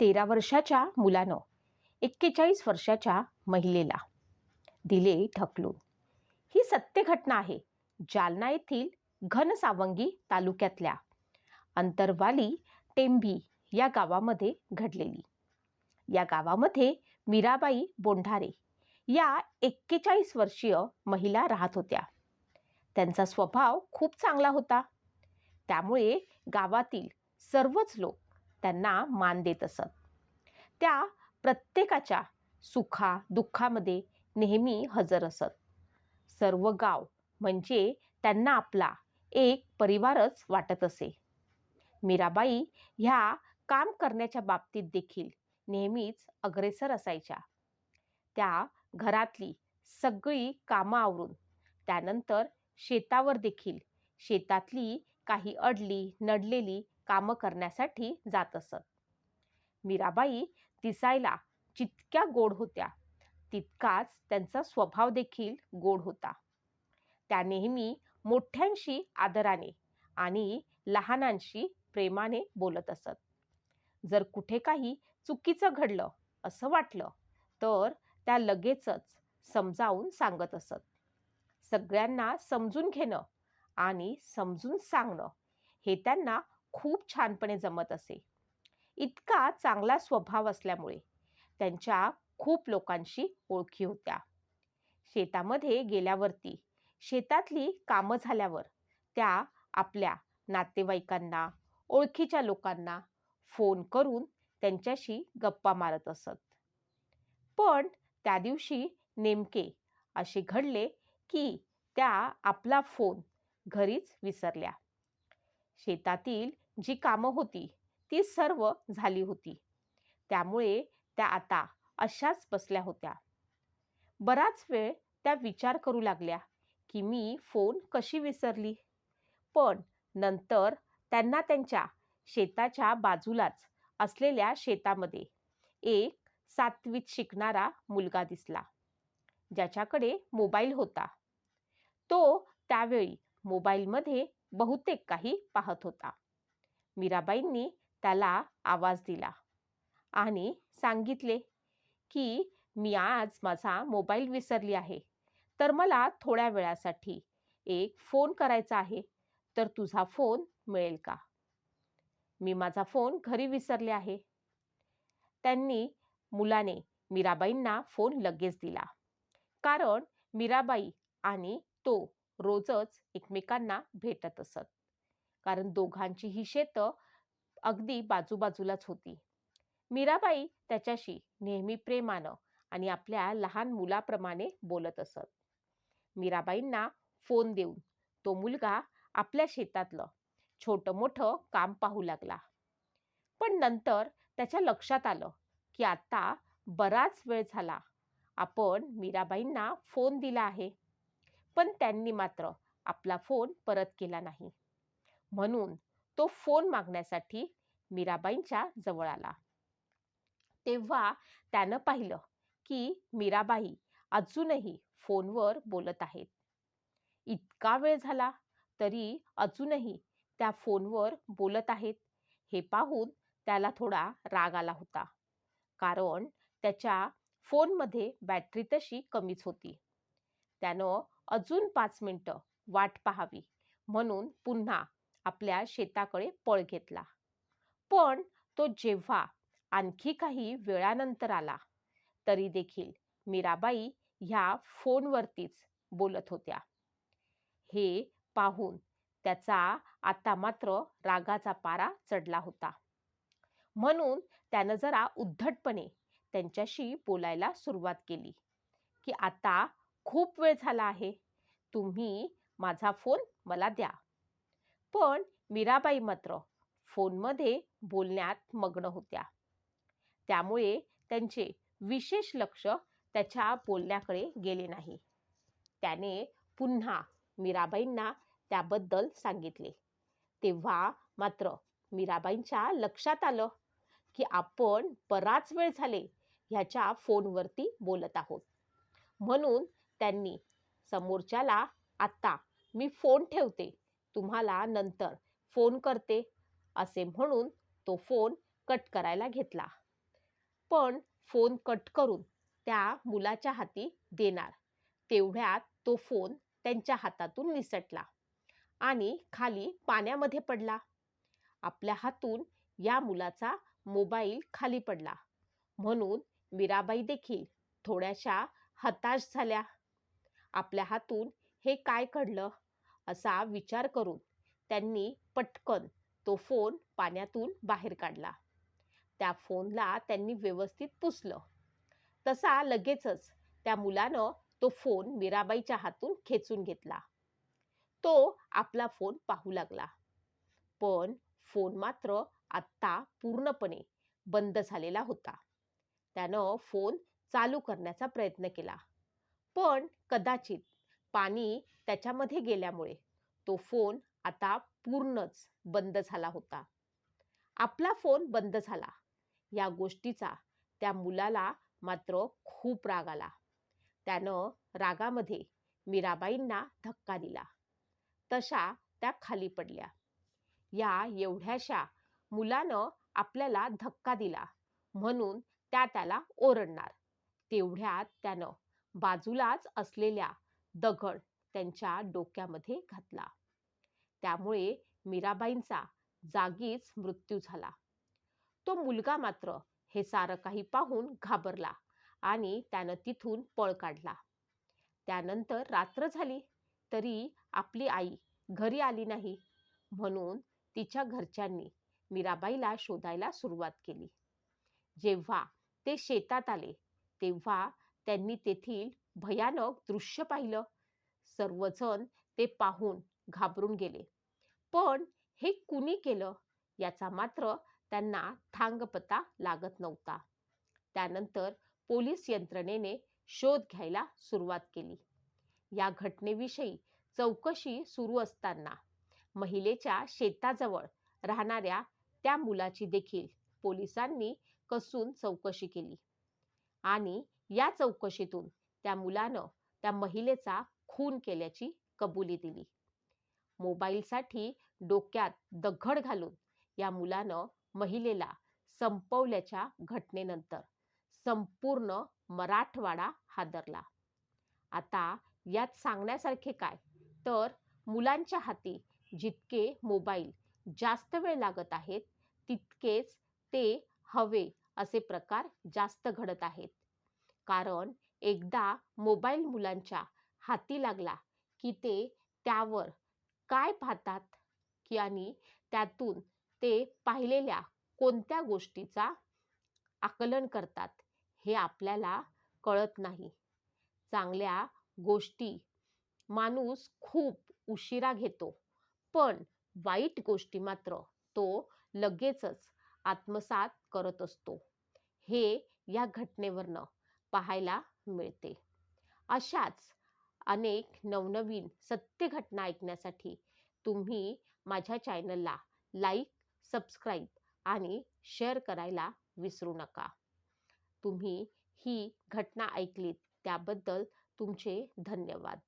तेरा वर्षाच्या मुलानं एक्केचाळीस वर्षाच्या महिलेला दिले ढकलून. ही सत्य घटना आहे. जालना येथील घनसावंगी तालुक्यातल्या अंतरवाली टेंभी या गावामध्ये घडलेली. या गावामध्ये मीराबाई बोंढारे या एक्केचाळीस वर्षीय महिला राहत होत्या. त्यांचा स्वभाव खूप चांगला होता. त्यामुळे गावातील सर्वच लोक त्यांना मान देत असत. त्या प्रत्येकाच्या सुखा दुःखामध्ये नेहमी हजर असत. सर्व गाव म्हणजे त्यांना आपला एक परिवारच वाटत असे. मीराबाई ह्या काम करण्याच्या बाबतीत देखील नेहमीच अग्रेसर असायच्या. त्या घरातली सगळी कामं आवरून त्यानंतर शेतावर देखील शेतातली काही अडली नडलेली कामं करण्यासाठी जात असत. मीराबाई दिसायला जितक्या गोड होत्या तितकाच त्यांचा स्वभाव देखील गोड होता. त्या नेहमी मोठ्यांशी आदराने आणि लहानांशी प्रेमाने बोलत असत. जर कुठे काही चुकीचं घडलं असं वाटलं तर त्या लगेचच समजावून सांगत असत. सगळ्यांना समजून घेणं आणि समजून सांगणं हे त्यांना खूप छानपणे जमत असे. इतका चांगला स्वभाव असल्यामुळे त्यांच्या खूप लोकांशी ओळखी होत्या. शेतामध्ये गेल्यावरती शेतातली कामं झाल्यावर त्या आपल्या नातेवाईकांना ओळखीच्या लोकांना फोन करून त्यांच्याशी गप्पा मारत असत. पण त्या दिवशी नेमके असे घडले की त्या आपला फोन घरीच विसरल्या. शेतातील जी कामं होती ती सर्व झाली होती. त्यामुळे त्या आता अशाच बसल्या होत्या. बराच वेळ त्या विचार करू लागल्या की मी फोन कशी विसरली? पण नंतर त्यांना त्यांच्या शेताच्या बाजूलाच असलेल्या शेतामध्ये एक सातवीत शिकणारा मुलगा दिसला ज्याच्याकडे मोबाईल होता. तो त्यावेळी मोबाईलमध्ये बहुतेक काही पाहत होता. मीराबाईंनी त्याला आवाज दिला आणि सांगितले की मी आज माझा मोबाईल विसरली आहे. तर मला थोड्या वेळासाठी एक फोन करायचा आहे. तर तुझा फोन मिळेल का? मी माझा फोन घरी विसरले आहे. त्यांनी मुलाने मीराबाईंना फोन लगेच दिला. कारण मीराबाई आणि तो रोजच एकमेकांना भेटत असत. कारण दोघांची ही शेतं अगदी बाजूबाजूलाच होती. मीराबाई त्याच्याशी नेहमी प्रेमानं आणि आपल्या लहान मुलाप्रमाणे बोलत असत. मीराबाईंना फोन देऊन तो मुलगा आपल्या शेतातलं छोटं मोठं काम पाहू लागला. पण नंतर त्याच्या लक्षात आलं की आता बराच वेळ झाला. आपण मीराबाईंना फोन दिला आहे. पण त्यांनी मात्र आपला फोन परत केला नाही. म्हणून तो फोन मागण्यासाठी मीराबाईंच्या जवळ आला. तेव्हा त्यानं पाहिलं की मीराबाई अजूनही फोनवर बोलत आहेत. इतका वेळ झाला तरी अजूनही त्या फोनवर बोलत आहेत हे पाहून त्याला थोडा राग आला होता. कारण त्याच्या फोनमध्ये बॅटरी तशी कमीच होती. त्यानं अजून पाच मिनटं वाट पाहावी. म्हणून पुन्हा आपल्या शेताकडे पळ घेतला. पण तो जेव्हा आणखी काही वेळानंतर आला तरी देखील मीराबाई ह्या फोनवरतीच बोलत होत्या. हे पाहून त्याचा आता मात्र रागाचा पारा चढला होता. म्हणून त्यानं जरा उद्धटपणे त्यांच्याशी बोलायला सुरुवात केली की आता खूप वेळ झाला आहे. तुम्ही माझा फोन मला द्या. पण मीराबाई मात्र फोनमध्ये बोलण्यात मग्न होत्या. त्यामुळे त्यांचे विशेष लक्ष त्याच्या बोलण्याकडे गेले नाही. त्याने पुन्हा मीराबाईंना त्याबद्दल सांगितले. तेव्हा मात्र मीराबाईंच्या लक्षात आलं की आपण बराच वेळ झाले ह्याच्या फोनवरती बोलत आहोत. म्हणून त्यांनी समोरच्याला आत्ता मी फोन ठेवते तुम्हाला नंतर फोन करते असे म्हणून तो फोन कट करायला घेतला. पण फोन कट करून त्या मुलाच्या हाती देणार तेवढ्यात तो फोन त्यांच्या हातातून निसटला आणि खाली पाण्यामध्ये पडला. आपल्या हातून या मुलाचा मोबाईल खाली पडला. म्हणून मीराबाई देखील थोड्याशा हताश झाल्या. आपल्या हातून हे काय घडलं असा विचार करून त्यांनी पटकन तो फोन पाण्यातून बाहेर काढला. त्या फोनला त्यांनी व्यवस्थित पुसलं. तसा लगेचच त्या मुलानं तो फोन मीराबाईच्या हातून खेचून घेतला. तो आपला फोन पाहू लागला. पण फोन मात्र आत्ता पूर्णपणे बंद झालेला होता. त्यानं फोन चालू करण्याचा प्रयत्न केला. पण कदाचित पाणी त्याच्यामध्ये गेल्यामुळे तो फोन आता पूर्णच बंद झाला होता. आपला फोन बंद झाला. या गोष्टीचा त्या मुलाला मात्र खूप राग आला. त्यानं रागामध्ये मीराबाईंना धक्का दिला. तशा त्या खाली पडल्या. या एवढ्याशा मुलानं आपल्याला धक्का दिला म्हणून त्या त्याला ओरडणार. तेवढ्यात त्यानं बाजूलाच असलेल्या दगड त्यांच्या डोक्यामध्ये घातला. त्यामुळे मीराबाईंचा जागीच मृत्यू झाला. तो मुलगा मात्र हे सारं काही पाहून घाबरला आणि त्यानं तिथून पळ काढला. त्यानंतर रात्र झाली तरी आपली आई घरी आली नाही म्हणून तिच्या घरच्यांनी मीराबाईला शोधायला सुरुवात केली. जेव्हा ते शेतात आले तेव्हा त्यांनी तेथील भयानक दृश्य पाहिलं. सर्वजण ते पाहून घाबरून गेले. पण हे कुणी केलं? याचा मात्र त्यांना थांगपता लागत नव्हता. त्यानंतर पोलीस यंत्रणेने शोध घ्यायला सुरुवात केली. या घटनेविषयी चौकशी सुरू असताना महिलेच्या शेताजवळ राहणाऱ्या त्या मुलाची देखील पोलिसांनी कसून चौकशी केली आणि या चौकशीतून त्या मुलानं त्या महिलेचा खून केल्याची कबुली दिली. मोबाईलसाठी डोक्यात दगड घालून या मुलानं महिलेला संपवल्याच्या घटनेनंतर संपूर्ण मराठवाडा हादरला. आता यात सांगण्यासारखे काय? तर मुलांच्या हाती जितके मोबाईल जास्त वेळ लागत आहेत तितकेच ते हवे असे प्रकार जास्त घडत आहेत. कारण एकदा मोबाईल मुलांच्या हाती लागला की ते त्यावर काय पाहतात की आणि त्यातून ते पाहिलेल्या कोणत्या गोष्टीचा आकलन करतात हे आपल्याला कळत नाही. चांगल्या गोष्टी माणूस खूप उशिरा घेतो पण वाईट गोष्टी मात्र तो लगेचच आत्मसात करत असतो. हे या घटनेवरनं पाहायला मिळते. अशाच अनेक नवनवीन सत्य घटना ऐकण्यासाठी तुम्ही माझ्या चॅनलला लाईक सबस्क्राईब आणि शेअर करायला विसरू नका. तुम्ही ही घटना ऐकलीत त्याबद्दल तुमचे धन्यवाद.